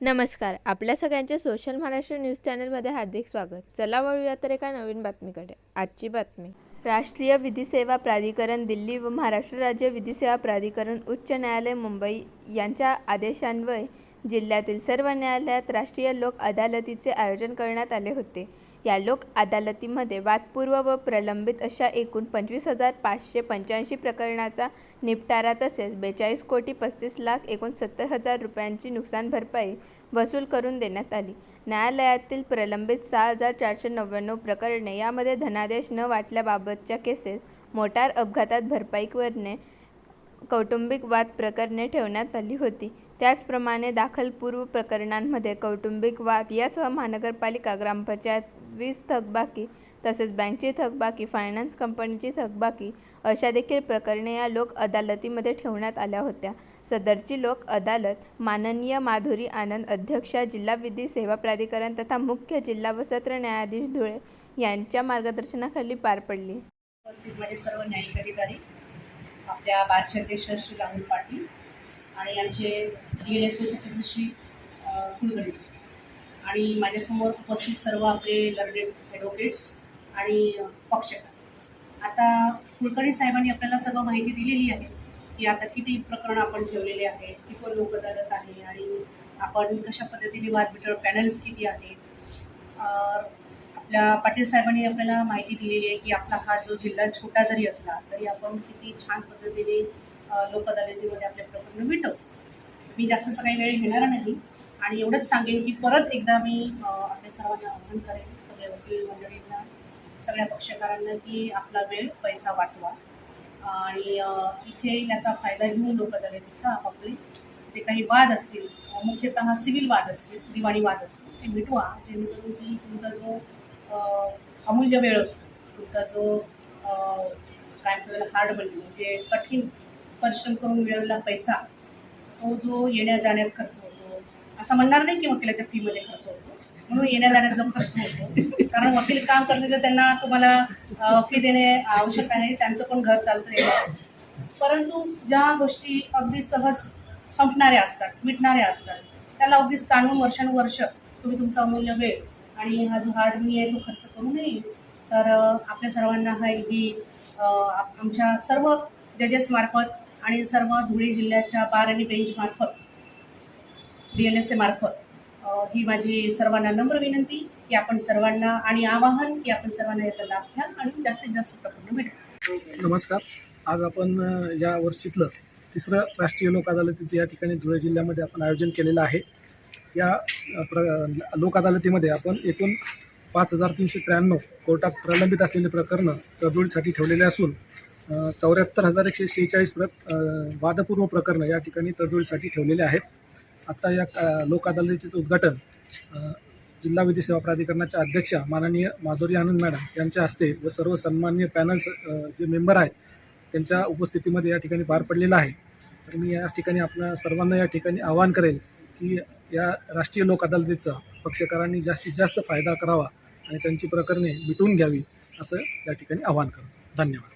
नमस्कार आपल्या सगळ्यांचे सोशल महाराष्ट्र न्यूज चॅनलमध्ये हार्दिक स्वागत. चला वळूया तर एका नवीन बातमीकडे. आजची बातमी. राष्ट्रीय विधी सेवा प्राधिकरण दिल्ली व महाराष्ट्र राज्य विधी सेवा प्राधिकरण उच्च न्यायालय मुंबई यांच्या आदेशान्वये जिल्ह्यातील सर्व न्यायालयात राष्ट्रीय लोक अदालतीचे आयोजन करण्यात आले होते. या लोक अदालतीमध्ये वादपूर्व व प्रलंबित अशा एकूण पंचवीस हजार पाचशे पंच्याऐंशी प्रकरणाचा निपटारा तसेच बेचाळीस कोटी पस्तीस लाख एकोणसत्तर हजार रुपयांची नुकसान भरपाई वसूल करून देण्यात आली. न्यायालयातील प्रलंबित सहा हजार चारशे नव्याण्णव प्रकरणे यामध्ये धनादेश न वाटल्याबाबतच्या केसेस मोटार अपघातात भरपाई करणे कौटुंबिक वाद प्रकरणे ठेवण्यात आली होती. त्याचप्रमाणे दाखल पूर्व प्रकरणांमध्ये कौटुंबिक वाद यासह महानगरपालिका ग्रामपंचायत वीज थकबाकी तसेच बँकची थकबाकी फायनान्स कंपनीची थकबाकी अशा देखील प्रकरणे या लोक अदालतीमध्ये ठेवण्यात आल्या होत्या. सदरची लोक अदालत माननीय माधुरी आनंद अध्यक्षा जिल्हा विधी सेवा प्राधिकरण तथा मुख्य जिल्हा व सत्र न्यायाधीश धुळे यांच्या मार्गदर्शनाखाली पार पडली. माझे सर्व न्यायिक अधिकारी आपल्या श्री राहुल पाटील आणि आमचे D N S secretary Shri Kulkarni sir. आणि माझ्यासमोर उपस्थित सर्व आपले लर्नेड ॲडव्होकेट्स आणि पक्षकार आता कुलकर्णी साहेबांनी आपल्याला सर्व माहिती दिलेली आहे की आता किती प्रकरण आपण ठेवलेले आहे किती लोक अदालत आहे आणि आपण कशा पद्धतीने वाद पॅनल्स किती आहेत आपल्या पाटील साहेबांनी आपल्याला माहिती दिलेली आहे की आपला हा जो जिल्हा छोटा जरी असला तरी आपण किती छान पद्धतीने अ, लोक अदालतीमध्ये आपले प्रकरण मिटवतो मी जास्तचा काही वेळ घेणार नाही आणि एवढंच सांगेन की परत एकदा मी आपल्या सर्वांना आवाहन करेन सगळ्या वकील मंडळींना सगळ्या पक्षकारांना की आपला वेळ पैसा वाचवा. आणि इथे याचा फायदा घेऊन लोक अदालतीचा आपापले जे काही वाद असतील मुख्यतः सिव्हिल वाद असतील दिवाणी वाद असतील ते मिटवा जेणेकरून की तुमचा जो अमूल्य वेळ असतो तुमचा जो काय म्हणतो हार्ड मनी म्हणजे कठीण परिश्रम करून मिळवलेला पैसा तो जो येण्या जाण्यात खर्च होतो असं म्हणणार नाही की वकिलाच्या फीमध्ये खर्च होतो म्हणून येण्या जाण्यात जो खर्च होतो. कारण वकील काम करते तर त्यांना तुम्हाला फी देणे आवश्यक आहे त्यांचं पण घर चालतं परंतु ज्या गोष्टी अगदी सहज संपणाऱ्या असतात मिटणाऱ्या असतात त्याला अगदीच ताणून वर्षानुवर्ष तुम्ही तुमचा अमूल्य वेळ आणि हा जो हार्ड मी आहे तो खर्च करू नये. तर आपल्या सर्वांना हा ही आमच्या सर्व जजेस मार्फत आणि सर्व धुळे जिल्ह्याच्या बार आणि बेंचमार्फत डी एल एस ए मार्फत ही माझी सर्वांना नम्र विनंती की आपण सर्वांना आणि आवाहन की आपण सर्वांना याचा लाभ घ्या आणि जास्तीत जास्त प्रकरण भेटा. नमस्कार. आज आपण या वर्षीतलं तिसरं राष्ट्रीय लोक अदालतीचं या ठिकाणी धुळे जिल्ह्यामध्ये आपण आयोजन केलेलं आहे. या प्र लोक अदालतीमध्ये आपण एकूण पाच हजार तीनशे त्र्याण्णव कोर्टात प्रलंबित असलेली प्रकरणं तडजोडीसाठी ठेवलेले असून चौऱ्याहत्तर हजार एकशे शेहेचाळीस प्र वादपूर्व प्रकरणं या ठिकाणी तडजोडीसाठी ठेवलेले आहेत. आत्ता या लोक अदालतीचं उद्घाटन जिल्हा विधी सेवा प्राधिकरणाच्या अध्यक्षा माननीय माधुरी आनंद मॅडम यांच्या हस्ते व सर्व सन्मान्य पॅनल जे मेंबर आहेत त्यांच्या उपस्थितीमध्ये या ठिकाणी पार पडलेलं आहे. तर मी या ठिकाणी आपल्या सर्वांना या ठिकाणी आवाहन करेल की या राष्ट्रीय लोक अदालतीचा पक्षकारांनी जास्तीत जास्त फायदा करावा आणि त्यांची प्रकरणे मिटवून घ्यावी असं या ठिकाणी आवाहन करू धन्यवाद.